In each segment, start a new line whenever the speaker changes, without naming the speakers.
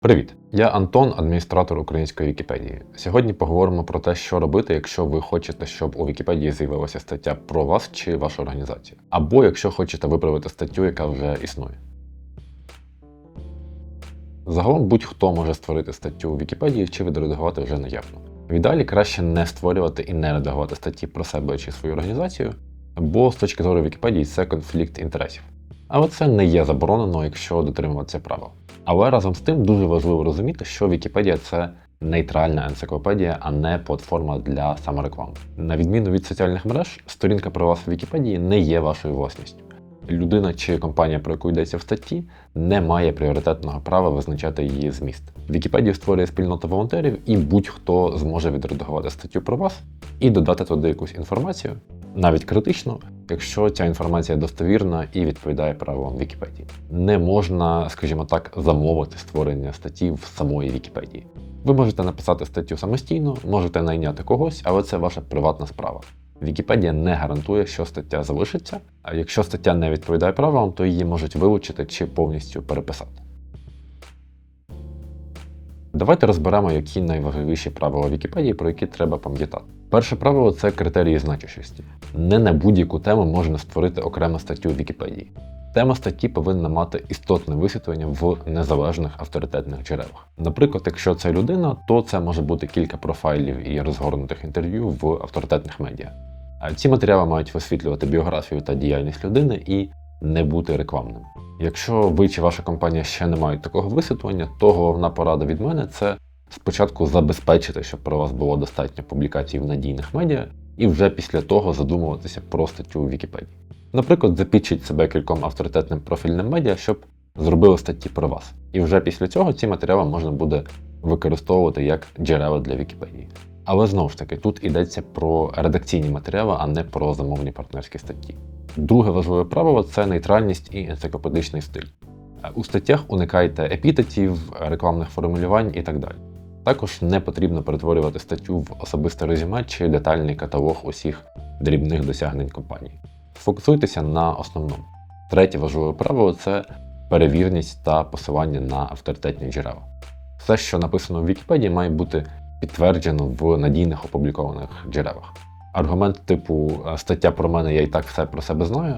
Привіт! Я Антон, адміністратор української Вікіпедії. Сьогодні поговоримо про те, що робити, якщо ви хочете, щоб у Вікіпедії з'явилася стаття про вас чи вашу організацію, або якщо хочете виправити статтю, яка вже існує. Загалом будь-хто може створити статтю у Вікіпедії чи відредагувати вже наявну. В ідеалі краще не створювати і не редагувати статті про себе чи свою організацію, бо з точки зору Вікіпедії це конфлікт інтересів. Але це не є заборонено, якщо дотримуватися правил. Але разом з тим дуже важливо розуміти, що Вікіпедія це нейтральна енциклопедія, а не платформа для самореклами. На відміну від соціальних мереж, сторінка про вас в Вікіпедії не є вашою власністю. Людина чи компанія, про яку йдеться в статті, не має пріоритетного права визначати її зміст. Вікіпедію створює спільнота волонтерів, і будь-хто зможе відредагувати статтю про вас і додати туди якусь інформацію, навіть критичну, якщо ця інформація достовірна і відповідає правилам Вікіпедії. Не можна, скажімо так, замовити створення статті в самої Вікіпедії. Ви можете написати статтю самостійно, можете найняти когось, але це ваша приватна справа. Вікіпедія не гарантує, що стаття залишиться, а якщо стаття не відповідає правилам, то її можуть вилучити чи повністю переписати. Давайте розберемо, які найважливіші правила Вікіпедії, про які треба пам'ятати. Перше правило це критерії значущості. Не на будь-яку тему можна створити окрему статтю в Вікіпедії. Тема статті повинна мати істотне висвітлення в незалежних авторитетних джерелах. Наприклад, якщо це людина, то це може бути кілька профайлів і розгорнутих інтерв'ю в авторитетних медіа. Ці матеріали мають висвітлювати біографію та діяльність людини і не бути рекламним. Якщо ви чи ваша компанія ще не мають такого висвітлення, то головна порада від мене це спочатку забезпечити, щоб про вас було достатньо публікацій в надійних медіа, і вже після того задумуватися про статтю у Вікіпедії. Наприклад, запічіть себе кільком авторитетним профільним медіа, щоб зробили статті про вас. І вже після цього ці матеріали можна буде використовувати як джерела для Вікіпедії. Але знову ж таки, тут йдеться про редакційні матеріали, а не про замовні партнерські статті. Друге важливе правило це нейтральність і енциклопедичний стиль. У статтях уникайте епітетів, рекламних формулювань і так далі. Також не потрібно перетворювати статтю в особисте резюме чи детальний каталог усіх дрібних досягнень компанії. Сфокусуйтеся на основному. Третє важливе правило це перевірність та посилання на авторитетні джерела. Все, що написано в Вікіпедії, має бути підтверджено в надійних опублікованих джерелах. Аргумент типу стаття про мене, я і так все про себе знаю,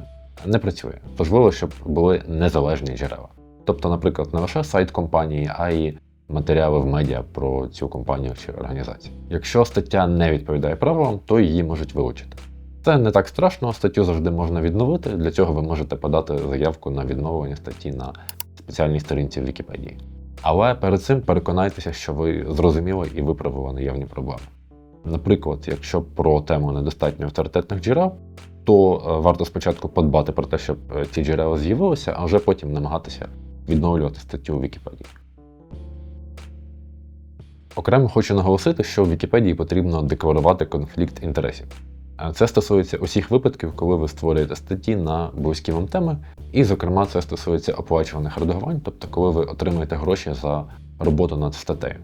не працює. Важливо, щоб були незалежні джерела. Тобто, наприклад, не лише сайт компанії, а й матеріали в медіа про цю компанію чи організацію. Якщо стаття не відповідає правилам, то її можуть вилучити. Це не так страшно, статтю завжди можна відновити. Для цього ви можете подати заявку на відновлення статті на спеціальній сторінці в Вікіпедії. Але перед цим переконайтеся, що ви зрозуміли і виправили наявні проблеми. Наприклад, якщо про тему недостатньо авторитетних джерел, то е, варто спочатку подбати про те, щоб е, ці джерела з'явилися, а вже потім намагатися відновлювати статтю у Вікіпедії. Окремо хочу наголосити, що в Вікіпедії потрібно декларувати конфлікт інтересів. Е, Це стосується усіх випадків, коли ви створюєте статті на близькі вам теми, і, зокрема, це стосується оплачуваних редагувань, тобто коли ви отримуєте гроші за роботу над статтею.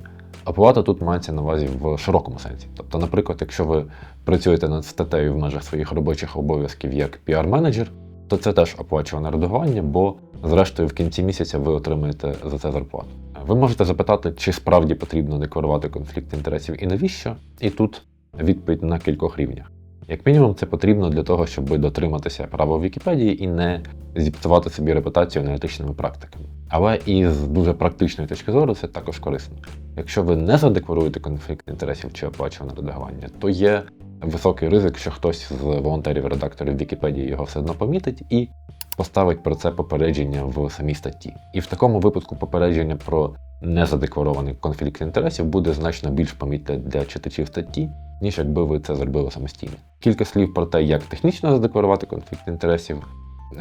Оплата тут мається на увазі в широкому сенсі. Тобто, наприклад, якщо ви працюєте над статтею в межах своїх робочих обов'язків як піар-менеджер, то це теж оплачуване редагування, бо зрештою в кінці місяця ви отримаєте за це зарплату. Ви можете запитати, чи справді потрібно декларувати конфлікт інтересів і навіщо, і тут відповідь на кількох рівнях. Як мінімум, це потрібно для того, щоб дотриматися права Вікіпедії і не зіпсувати собі репутацію неетичними практиками. Але і з дуже практичної точки зору це також корисно. Якщо ви не задекларуєте конфлікт інтересів чи оплачуване редагування, то є високий ризик, що хтось з волонтерів-редакторів Вікіпедії його все одно помітить і поставить про це попередження в самій статті. І в такому випадку попередження про незадекларований конфлікт інтересів буде значно більш помітне для читачів статті, ніж якби ви це зробили самостійно. Кілька слів про те, як технічно задекларувати конфлікт інтересів.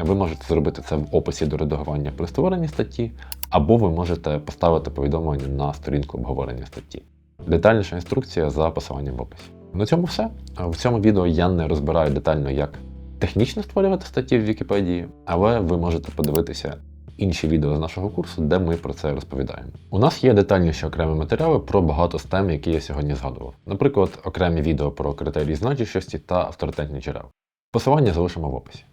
Ви можете зробити це в описі до редагування при створенні статті, або ви можете поставити повідомлення на сторінку обговорення статті. Детальніша інструкція за посиланням в описі. На цьому все. В цьому відео я не розбираю детально, як технічно створювати статті в Вікіпедії, але ви можете подивитися інші відео з нашого курсу, де ми про це розповідаємо. У нас є детальніші окремі матеріали про багато з тем, які я сьогодні згадував. Наприклад, окремі відео про критерії значущості та авторитетні джерела. Посилання залишимо в описі.